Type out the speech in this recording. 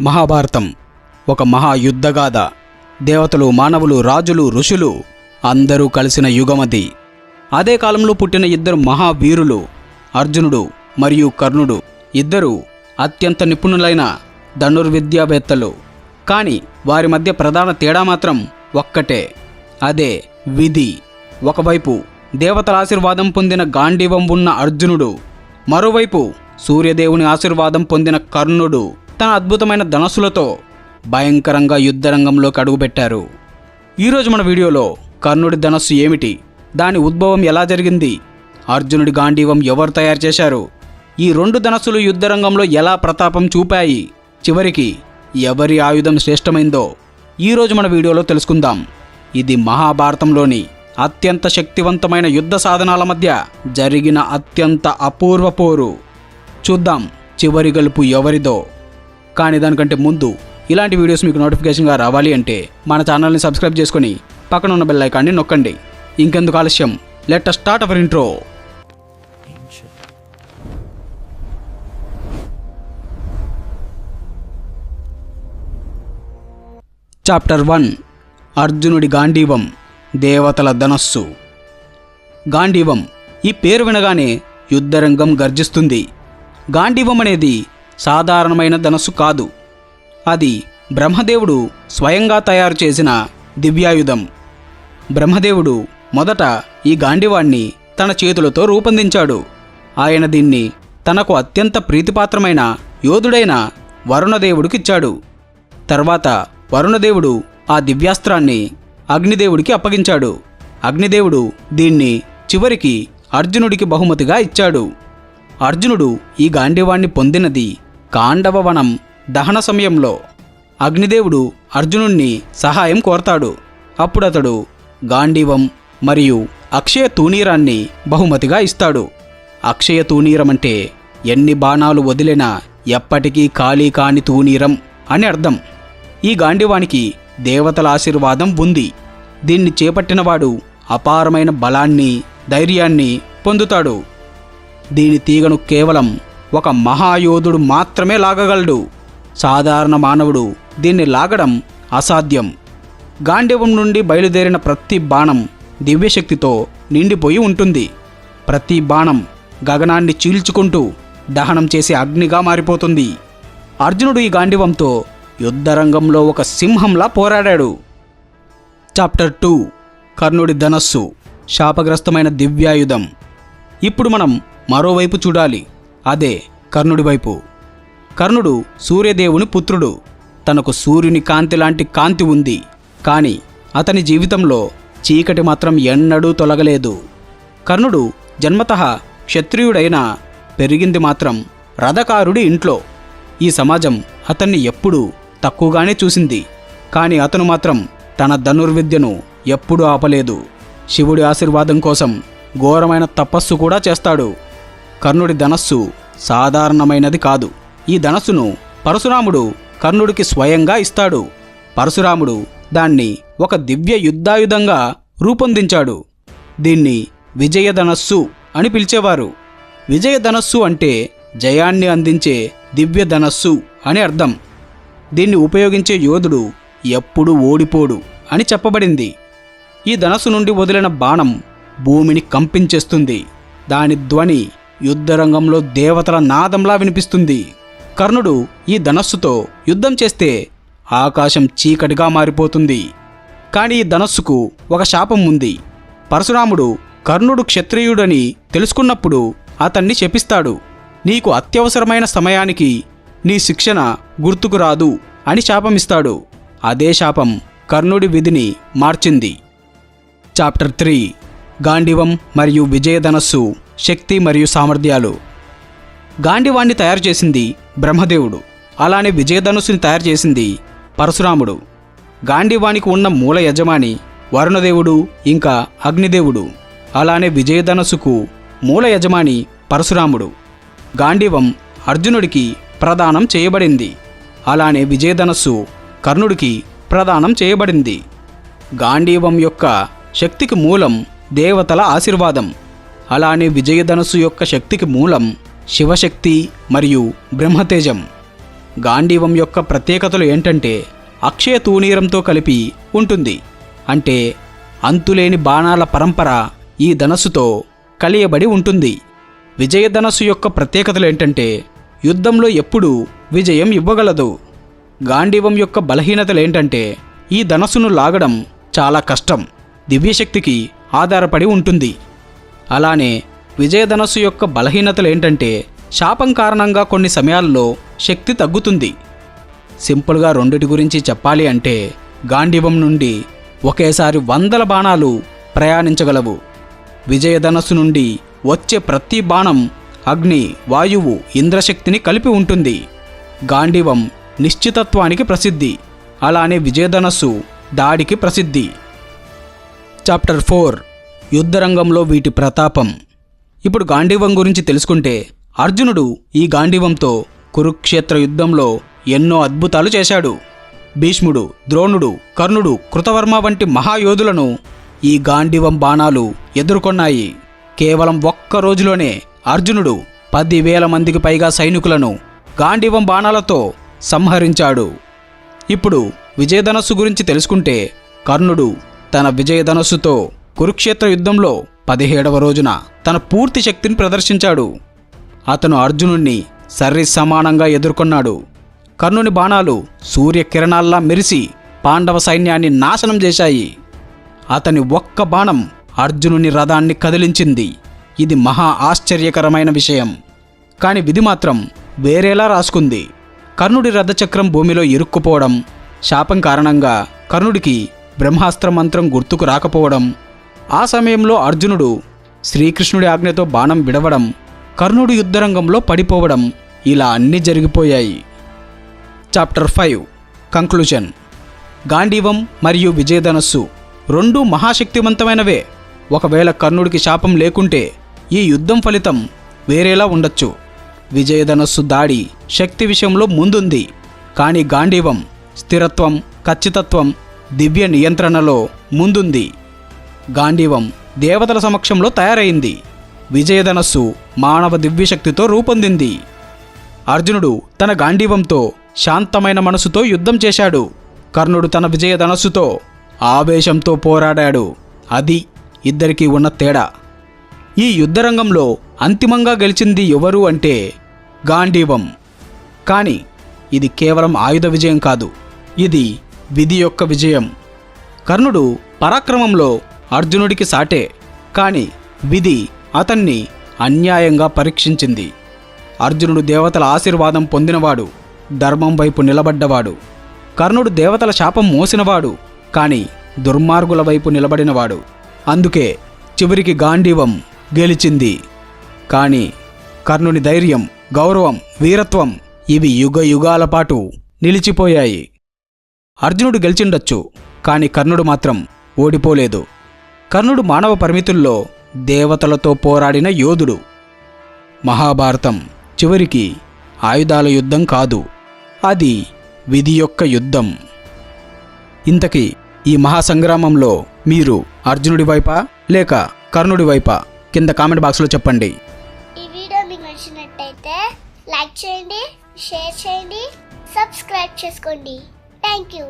మహాభారతం. ఒక మహాయుద్ధగాథ. దేవతలు మానవులు రాజులు ఋషులు అందరూ కలిసిన యుగమది. అదే కాలంలో పుట్టిన ఇద్దరు మహావీరులు అర్జునుడు మరియు కర్ణుడు. ఇద్దరు అత్యంత నిపుణులైన ధనుర్విద్యావేత్తలు. కానీ వారి మధ్య ప్రధాన తేడా మాత్రం ఒక్కటే. అదే విధి. ఒకవైపు దేవతల ఆశీర్వాదం పొందిన గాంధీవం ఉన్న అర్జునుడు. మరోవైపు సూర్యదేవుని ఆశీర్వాదం పొందిన కర్ణుడు. తన అద్భుతమైన ధనస్సులతో భయంకరంగా యుద్ధరంగంలోకి అడుగుపెట్టారు. ఈరోజు మన వీడియోలో కర్ణుడి ధనస్సు ఏమిటి? దాని ఉద్భవం ఎలా జరిగింది? అర్జునుడి గాంధీవం ఎవరు తయారు చేశారు? ఈ రెండు ధనస్సులు యుద్ధరంగంలో ఎలా ప్రతాపం చూపాయి? చివరికి ఎవరి ఆయుధం శ్రేష్టమైందో ఈరోజు మన వీడియోలో తెలుసుకుందాం. ఇది మహాభారతంలోని అత్యంత శక్తివంతమైన యుద్ధ సాధనాల మధ్య జరిగిన అత్యంత అపూర్వ పోరు. చూద్దాం చివరి గెలుపు ఎవరిదో. కానీ దానికంటే ముందు ఇలాంటి వీడియోస్ మీకు నోటిఫికేషన్గా రావాలి అంటే మన ఛానల్ని సబ్స్క్రైబ్ చేసుకొని పక్కన ఉన్న బెల్ ఐకాన్ని నొక్కండి. ఇంకెందుకు ఆలస్యం? Let start our intro chapter one అర్జునుడి గాంధీవం దేవతల ధనస్సు. గాంధీవం. ఈ పేరు వినగానే యుద్ధరంగం గర్జిస్తుంది. గాంధీవం అనేది సాధారణమైన ధనస్సు కాదు. అది బ్రహ్మదేవుడు స్వయంగా తయారు చేసిన దివ్యాయుధం. బ్రహ్మదేవుడు మొదట ఈ గాండివాణ్ణి తన చేతులతో రూపొందించాడు. ఆయన దీన్ని తనకు అత్యంత ప్రీతిపాత్రమైన యోధుడైన వరుణదేవుడికిచ్చాడు. తర్వాత వరుణదేవుడు ఆ దివ్యాస్త్రాన్ని అగ్నిదేవుడికి అప్పగించాడు. అగ్నిదేవుడు దీన్ని చివరికి అర్జునుడికి బహుమతిగా ఇచ్చాడు. అర్జునుడు ఈ గాండివాణ్ణి పొందినది కాండవ వనం దహన సమయంలో అగ్నిదేవుడు అర్జునుణ్ణి సహాయం కోరతాడు. అప్పుడతడు గాంధీవం మరియు అక్షయ తూనీరాన్ని బహుమతిగా ఇస్తాడు. అక్షయ తూనీరం అంటే ఎన్ని బాణాలు వదిలినా ఎప్పటికీ ఖాళీ కాని తూనీరం అని అర్థం. ఈ గాంధీవానికి దేవతల ఆశీర్వాదం ఉంది. దీన్ని చేపట్టినవాడు అపారమైన బలాన్ని ధైర్యాన్ని పొందుతాడు. దీని తీగను కేవలం ఒక మహాయోధుడు మాత్రమే లాగగలడు. సాధారణ మానవుడు దీన్ని లాగడం అసాధ్యం. గాంధీవం నుండి బయలుదేరిన ప్రతి బాణం దివ్యశక్తితో నిండిపోయి ఉంటుంది. ప్రతి బాణం గగనాన్ని చీల్చుకుంటూ దహనం చేసే అగ్నిగా మారిపోతుంది. అర్జునుడు ఈ గాంధీవంతో యుద్ధరంగంలో ఒక సింహంలా పోరాడాడు. Chapter two. కర్ణుడి ధనస్సు. శాపగ్రస్తమైన దివ్యాయుధం. ఇప్పుడు మనం మరోవైపు చూడాలి. అదే కర్ణుడి వైపు. కర్ణుడు సూర్యదేవుని పుత్రుడు. తనకు సూర్యుని కాంతి లాంటి కాంతి ఉంది. కానీ అతని జీవితంలో చీకటి మాత్రం ఎన్నడూ తొలగలేదు. కర్ణుడు జన్మతః క్షత్రియుడైనా పెరిగింది మాత్రం రథకారుడి ఇంట్లో. ఈ సమాజం అతన్ని ఎప్పుడూ తక్కువగానే చూసింది. కానీ అతను మాత్రం తన ధనుర్విద్యను ఎప్పుడూ ఆపలేదు. శివుడి ఆశీర్వాదం కోసం ఘోరమైన తపస్సు కూడా చేస్తాడు. కర్ణుడి ధనస్సు సాధారణమైనది కాదు. ఈ ధనస్సును పరశురాముడు కర్ణుడికి స్వయంగా ఇస్తాడు. పరశురాముడు దాన్ని ఒక దివ్య యుద్ధాయుధంగా రూపొందించాడు. దీన్ని విజయధనస్సు అని పిలిచేవారు. విజయధనస్సు అంటే జయాన్ని అందించే దివ్య ధనస్సు అని అర్థం. దీన్ని ఉపయోగించే యోధుడు ఎప్పుడూ ఓడిపోడు అని చెప్పబడింది. ఈ ధనస్సు నుండి వదిలిన బాణం భూమిని కంపించేస్తుంది. దాని ధ్వని యుద్ధరంగంలో దేవతల నాదంలా వినిపిస్తుంది. కర్ణుడు ఈ ధనస్సుతో యుద్ధం చేస్తే ఆకాశం చీకటిగా మారిపోతుంది. కానీ ఈ ధనస్సుకు ఒక శాపం ఉంది. పరశురాముడు కర్ణుడు క్షత్రియుడని తెలుసుకున్నప్పుడు అతన్ని శపిస్తాడు. నీకు అత్యవసరమైన సమయానికి నీ శిక్షణ గుర్తుకు రాదు అని శాపమిస్తాడు. అదే శాపం కర్ణుడి విధిని మార్చింది. Chapter three. గాంధీవం మరియు విజయధనస్సు. శక్తి మరియు సామర్థ్యాలు. గాంధీవాణ్ణి తయారు చేసింది బ్రహ్మదేవుడు. అలానే విజయధనుసుని తయారు చేసింది పరశురాముడు. గాంధీవాణికి ఉన్న మూల యజమాని వరుణదేవుడు ఇంకా అగ్నిదేవుడు. అలానే విజయధనస్సుకు మూల యజమాని పరశురాముడు. గాంధీవం అర్జునుడికి ప్రదానం చేయబడింది. అలానే విజయధనస్సు కర్ణుడికి ప్రదానం చేయబడింది. గాంధీవం యొక్క శక్తికి మూలం దేవతల ఆశీర్వాదం. అలానే విజయధనస్సు యొక్క శక్తికి మూలం శివశక్తి మరియు బ్రహ్మతేజం. గాంధీవం యొక్క ప్రత్యేకతలు ఏంటంటే అక్షయ తూనీరంతో కలిపి ఉంటుంది. అంటే అంతులేని బాణాల పరంపర ఈ ధనస్సుతో కలియబడి ఉంటుంది. విజయధనస్సు యొక్క ప్రత్యేకతలు ఏంటంటే యుద్ధంలో ఎప్పుడూ విజయం ఇవ్వగలదు. గాంధీవం యొక్క బలహీనతలు ఏంటంటే ఈ ధనస్సును లాగడం చాలా కష్టం. దివ్యశక్తికి ఆధారపడి ఉంటుంది. అలానే విజయధనస్సు యొక్క బలహీనతలు ఏంటంటే శాపం కారణంగా కొన్ని సమయాల్లో శక్తి తగ్గుతుంది. సింపుల్గా రెండిటి గురించి చెప్పాలి అంటే గాంధీవం నుండి ఒకేసారి వందల బాణాలు ప్రయాణించగలవు. విజయధనస్సు నుండి వచ్చే ప్రతి బాణం అగ్ని వాయువు ఇంద్రశక్తిని కలిపి ఉంటుంది. గాంధీవం నిశ్చితత్వానికి ప్రసిద్ధి. అలానే విజయధనస్సు దాడికి ప్రసిద్ధి. చాప్టర్ ఫోర్ యుద్ధరంగంలో వీటి ప్రతాపం. ఇప్పుడు గాంధీవం గురించి తెలుసుకుంటే అర్జునుడు ఈ గాంధీవంతో కురుక్షేత్ర యుద్ధంలో ఎన్నో అద్భుతాలు చేశాడు. భీష్ముడు ద్రోణుడు కర్ణుడు కృతవర్మ వంటి మహాయోధులను ఈ గాంధీవం బాణాలు ఎదుర్కొన్నాయి. కేవలం ఒక్క రోజులోనే అర్జునుడు పదివేల మందికి పైగా సైనికులను గాంధీవం బాణాలతో సంహరించాడు. ఇప్పుడు విజయధనస్సు గురించి తెలుసుకుంటే కర్ణుడు తన విజయధనస్సుతో కురుక్షేత్ర యుద్ధంలో పదిహేడవ రోజున తన పూర్తి శక్తిని ప్రదర్శించాడు. అతను అర్జునుణ్ణి సర్రి సమానంగా ఎదుర్కొన్నాడు. కర్ణుని బాణాలు సూర్యకిరణాల్లా మెరిసి పాండవ సైన్యాన్ని నాశనం చేశాయి. అతని ఒక్క బాణం అర్జునుని రథాన్ని కదిలించింది. ఇది మహా ఆశ్చర్యకరమైన విషయం. కాని విధి మాత్రం వేరేలా రాసుకుంది. కర్ణుడి రథచక్రం భూమిలో ఇరుక్కుపోవడం శాపం కారణంగా కర్ణుడికి బ్రహ్మాస్త్ర మంత్రం గుర్తుకు రాకపోవడం ఆ సమయంలో అర్జునుడు శ్రీకృష్ణుడి ఆజ్ఞతో బాణం విడవడం కర్ణుడు యుద్ధరంగంలో పడిపోవడం ఇలా అన్నీ జరిగిపోయాయి. చాప్టర్ ఫైవ్ కంక్లూజన్ గాంధీవం మరియు విజయధనస్సు రెండూ మహాశక్తివంతమైనవే. ఒకవేళ కర్ణుడికి శాపం లేకుంటే ఈ యుద్ధం ఫలితం వేరేలా ఉండొచ్చు. విజయధనస్సు దాడి శక్తి విషయంలో ముందుంది. కానీ గాంధీవం స్థిరత్వం ఖచ్చితత్వం దివ్య నియంత్రణలో ముందుంది. గాంధీవం దేవతల సమక్షంలో తయారైంది. విజయధనస్సు మానవ దివ్యశక్తితో రూపొందింది. అర్జునుడు తన గాంధీవంతో శాంతమైన మనసుతో యుద్ధం చేశాడు. కర్ణుడు తన విజయధనస్సుతో ఆవేశంతో పోరాడాడు. అది ఇద్దరికీ ఉన్న తేడా. ఈ యుద్ధరంగంలో అంతిమంగా గెలిచింది ఎవరు అంటే గాంధీవం. కానీ ఇది కేవలం ఆయుధ విజయం కాదు. ఇది విధి యొక్క విజయం. కర్ణుడు పరాక్రమంలో అర్జునుడికి సాటే. కాని విధి అతన్ని అన్యాయంగా పరీక్షించింది. అర్జునుడు దేవతల ఆశీర్వాదం పొందినవాడు ధర్మం వైపు నిలబడ్డవాడు. కర్ణుడు దేవతల శాపం మోసినవాడు కాని దుర్మార్గుల వైపు నిలబడినవాడు. అందుకే చివరికి గాంధీవం గెలిచింది. కాని కర్ణుని ధైర్యం గౌరవం వీరత్వం ఇవి యుగ యుగాల పాటు నిలిచిపోయాయి. అర్జునుడు గెలిచిండొచ్చు కాని కర్ణుడు మాత్రం ఓడిపోలేదు. కర్ణుడు మానవ పరిమితుల్లో దేవతలతో పోరాడిన యోధుడు. మహాభారతం చివరికి ఆయుధాల యుద్ధం కాదు అది విధి యొక్క యుద్ధం. ఇంతకీ ఈ మహాసంగ్రామంలో మీరు అర్జునుడి వైపా లేక కర్ణుడి వైపా? కింద కామెంట్ బాక్స్లో చెప్పండి. ఈ వీడియో మీకు నచ్చినట్టయితే లైక్ చేయండి షేర్ చేయండి సబ్స్క్రైబ్ చేసుకోండి. Thank you